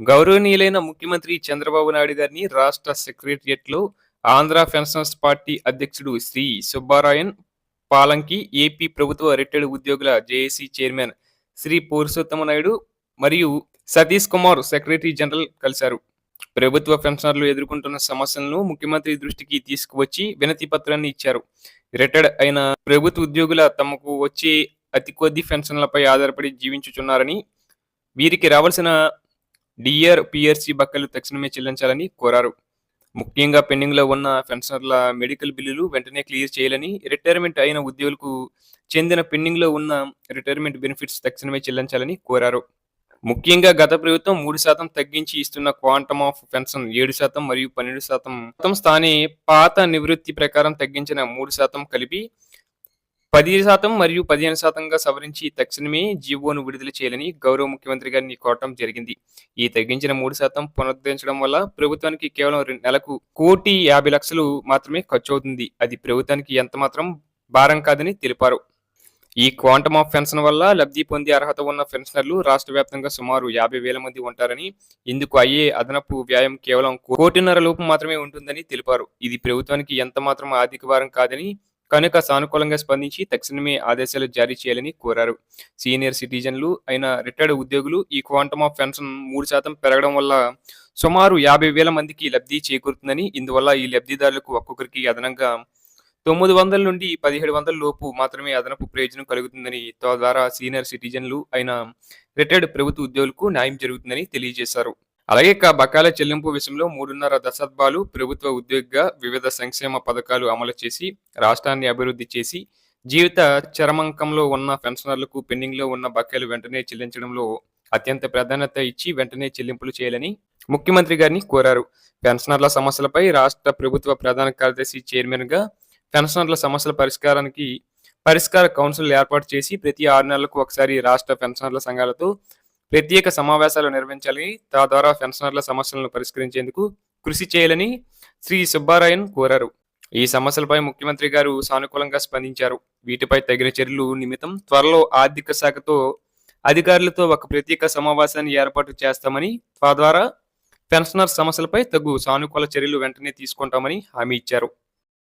గౌరవనీయులైన ముఖ్యమంత్రి చంద్రబాబు నాయుడు గారిని రాష్ట్ర సెక్రటరియట్లో ఆంధ్ర పెన్షనర్స్ పార్టీ అధ్యక్షుడు శ్రీ సుబ్బారాయన్ పాలంకి ఏపీ ప్రభుత్వ రిటైర్డ్ ఉద్యోగుల జేఏసీ చైర్మన్ శ్రీ పురుషోత్తమ నాయుడు మరియు సతీష్ కుమార్ సెక్రటరీ జనరల్ కలిశారు. ప్రభుత్వ పెన్షనర్లు ఎదుర్కొంటున్న సమస్యలను ముఖ్యమంత్రి దృష్టికి తీసుకువచ్చి వినతి పత్రాన్ని ఇచ్చారు. రిటైర్డ్ అయిన ప్రభుత్వ ఉద్యోగుల తమకు వచ్చే అతి కొద్ది పెన్షన్లపై ఆధారపడి జీవించుచున్నారని వీరికి రావాల్సిన డిఆర్ పిఆర్సి బక్కలు తక్షణమే చెల్లించాలని కోరారు. ముఖ్యంగా పెండింగ్లో ఉన్న పెన్షనర్ల మెడికల్ బిల్లులు వెంటనే క్లియర్ చేయాలని రిటైర్మెంట్ అయిన ఉద్యోగులకు చెందిన పెండింగ్లో ఉన్న రిటైర్మెంట్ బెనిఫిట్స్ తక్షణమే చెల్లించాలని కోరారు. ముఖ్యంగా గత ప్రభుత్వం మూడు శాతం తగ్గించి ఇస్తున్న క్వాంటమ్ ఆఫ్ పెన్షన్ ఏడు శాతం మరియు పన్నెండు శాతం మొత్తం స్థానే పాత నివృత్తి ప్రకారం తగ్గించిన మూడు శాతం కలిపి పదిహేను శాతం మరియు పదిహేను శాతంగా సవరించి తక్షణమే జీవోను విడుదల చేయాలని గౌరవ ముఖ్యమంత్రి గారిని కోరటం జరిగింది. ఈ తగ్గించిన మూడు శాతం పునరుద్ధరించడం వల్ల ప్రభుత్వానికి కేవలం రెండు నెలకు కోటి యాభై లక్షలు మాత్రమే ఖర్చు అవుతుంది అది ప్రభుత్వానికి ఎంత మాత్రం భారం కాదని తెలిపారు. ఈ క్వాంటమ్ ఆఫ్ పెన్షన్ వల్ల లబ్ధి పొందే అర్హత ఉన్న పెన్షనర్లు రాష్ట్ర వ్యాప్తంగా సుమారు యాభై వేల మంది ఉంటారని ఇందుకు అయ్యే అదనపు వ్యాయం కేవలం కోటిన్నర లోపు మాత్రమే ఉంటుందని తెలిపారు. ఇది ప్రభుత్వానికి ఎంత మాత్రం ఆర్థిక భారం కాదని కనుక సానుకూలంగా స్పందించి తక్షణమే ఆదేశాలు జారీ చేయాలని కోరారు. సీనియర్ సిటిజన్లు అయిన రిటైర్డ్ ఉద్యోగులు ఈ క్వాంటమ్ ఆఫ్ పెన్షన్ మూడు శాతం పెరగడం వల్ల సుమారు యాభై వేల మందికి లబ్ధి చేకూరుతుందని ఇందువల్ల ఈ లబ్ధిదారులకు ఒక్కొక్కరికి అదనంగా తొమ్మిది వందల నుండి పదిహేడు వందల లోపు మాత్రమే అదనపు ప్రయోజనం కలుగుతుందని తద్వారా సీనియర్ సిటిజన్లు అయిన రిటైర్డ్ ప్రభుత్వ ఉద్యోగులకు న్యాయం జరుగుతుందని తెలియజేశారు. అలాగే ఇక బకాయిల చెల్లింపు విషయంలో మూడున్నర దశాబ్దాలు ప్రభుత్వ ఉద్యోగిగా వివిధ సంక్షేమ పథకాలు అమలు చేసి రాష్ట్రాన్ని అభివృద్ధి చేసి జీవిత చరమాంకంలో ఉన్న పెన్షనర్లకు పెండింగ్లో ఉన్న బకాయిలు వెంటనే చెల్లించడంలో అత్యంత ప్రాధాన్యత ఇచ్చి వెంటనే చెల్లింపులు చేయాలని ముఖ్యమంత్రి గారిని కోరారు. పెన్షనర్ల సమస్యలపై రాష్ట్ర ప్రభుత్వ ప్రధాన కార్యదర్శి చైర్మన్గా పెన్షనర్ల సమస్యల పరిష్కారానికి పరిష్కార కౌన్సిల్ ఏర్పాటు చేసి ప్రతి ఆరు నెలలకు ఒకసారి రాష్ట్ర పెన్షనర్ల సంఘాలతో ప్రత్యేక సమావేశాలు నిర్వహించాలని తద్వారా పెన్షనర్ల సమస్యలను పరిష్కరించేందుకు కృషి చేయాలని శ్రీ సుబ్బారాయన్ కోరారు. ఈ సమస్యలపై ముఖ్యమంత్రి గారు సానుకూలంగా స్పందించారు. వీటిపై తగిన చర్యలు నిమిత్తం త్వరలో ఆర్థిక శాఖతో అధికారులతో ఒక ప్రత్యేక సమావేశాన్ని ఏర్పాటు చేస్తామని తద్వారా పెన్షనర్ సమస్యలపై తగు సానుకూల చర్యలు వెంటనే తీసుకుంటామని హామీ ఇచ్చారు.